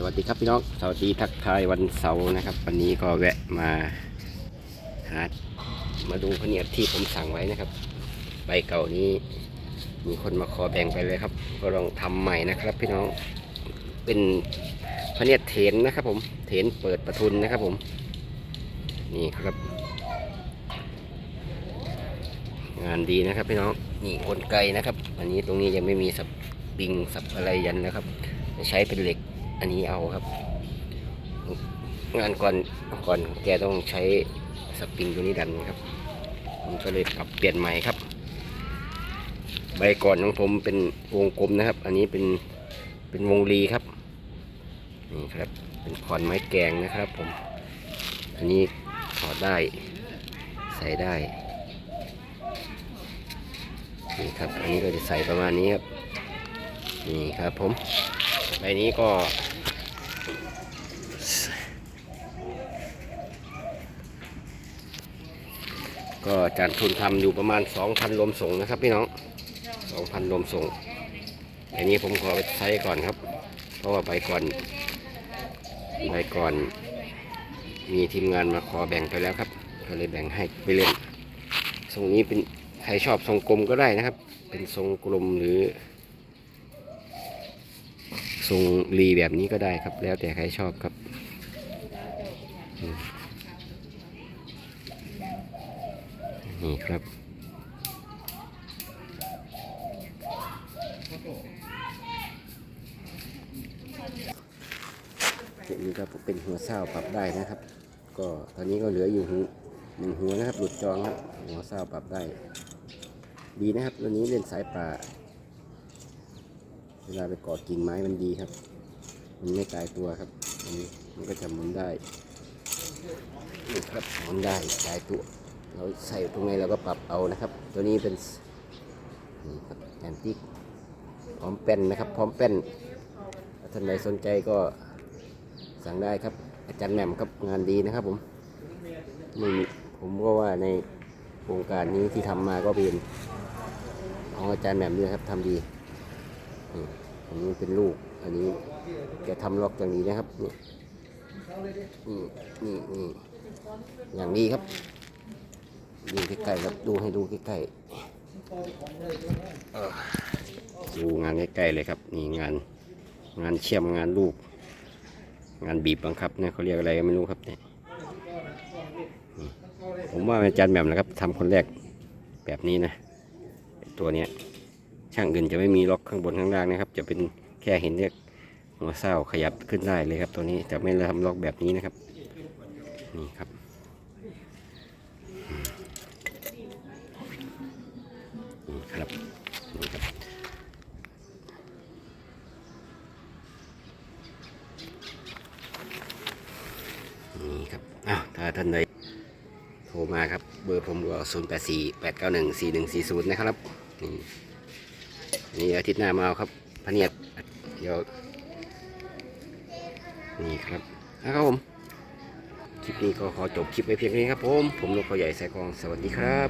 สวัสดีครับพี่น้องสวัสดีทักทายวันเสาร์นะครับ วันนี้ก็แวะมาหามาดูพเนียดที่ผมสั่งไว้นะครับ ใบเก่านี้มีคนมาขอแบ่งไปเลยครับ ก็ลองทำใหม่นะครับ พี่น้องเป็นพเนียดเถนนะครับ ผมเถนเปิดประทุนนะครับ ผมนี่ครับ งานดีนะครับพี่น้องนี่กลไกนะครับ อันนี้ตรงนี้ยังไม่มีสับปิงสับอะไรยันนะครับจะใช้เป็นเหล็ก อันนี้เอาครับ งานก่อนก่อนแกต้องใช้สปริงตัวนี้ดันครับ ผมก็เลยปรับเปลี่ยนใหม่ครับ ใบก่อนของผมเป็นวงกลมนะครับ อันนี้เป็นเป็นวงรีครับนี่ครับเป็นขอนไม้แกงนะครับผม อันนี้ถอดได้ ใส่ได้นี่ครับ อันนี้ก็จะใส่ประมาณนี้ครับ นี่ครับผมใบนี้ก็ ก็จานทุนทำอยู่ประมาณ 2,000รวมส่งนะครับพี่น้อง 2,000รวมส่งอันนี้ผมขอไปใช้ก่อนครับ เพราะว่าใบก่อนใบก่อน มีทีมงานมาขอแบ่งไปแล้วครับก็เลยแบ่งให้ไปเล่นทรงนี้เป็นใครชอบทรงกลมก็ได้นะครับ เป็นทรงกลมหรือ ทรงรีแบบนี้ก็ได้ครับ แล้วแต่ใครชอบครับอืม นี่ครับอันนี้ก็เป็นหัวเศร้าปรับได้นะครับ ก็ตอนนี้ก็เหลืออยู่หูหนึ่งหัวนะครับ หลุดจองครับหัวเศร้าปรับได้ ดีนะครับตัวนี้เล่นสายป่าเวลาไปกาะกิ่งไม้มันดีครับ มันไม่ตายตัวครับอันนี้มันก็จะหมุนได้นี่ครับหมุนได้ตายตัว เราใส่ตรงไหนเราก็ปรับเอานะครับ ตัวนี้เป็นนี่ครับแอนติกพร้อมแป้นนะครับ พร้อมแป้นท่านใดสนใจก็สั่งได้ครับ อาจารย์แหม่มครับงานดีนะครับผมนี่ผมก็ว่าในโครงการนี้ที่ทำมาก็เป็นของอาจารย์แหม่มด้วยครับทำดีนี่อันนี้เป็นลูกอันนี้แกทำล็อกอย่างนี้นะครับนี่นี่นี่นี่อย่างดีครับ ดูใกล้ๆครับดูให้ดูใกล้ๆดูงานใกล้ๆเลยครับนี่งานงานเชื่อมงานลูกงานบีบบังคับเนี่ยเขาเรียกอะไรก็ไม่รู้ครับเนี่ยผมว่าอาจารย์แบบนะครับทำคนแรกแบบนี้นะ ตัวเนี้ยช่างอื่นจะไม่มีล็อกข้างบนข้างล่างนะครับ จะเป็นแค่เห็นเรียกหัวเศร้าขยับขึ้นได้เลยครับ ตัวนี้จะไม่ทำล็อกแบบนี้นะครับนี่ครับ ครับอ้าวถ้าท่านใดโทรมาครับ เบอร์ผมก็0 8 4 8 9 1 4 1 4 0นะครับ นี่นี่อาทิตย์หน้ามาเอาครับพเนียดเดี๋ยว นี่ครับนะครับผม คลิปนี้ก็ขอจบคลิปไปเพียงนี้ครับผม ผมนกเขาใหญ่สายกอง สวัสดีครับ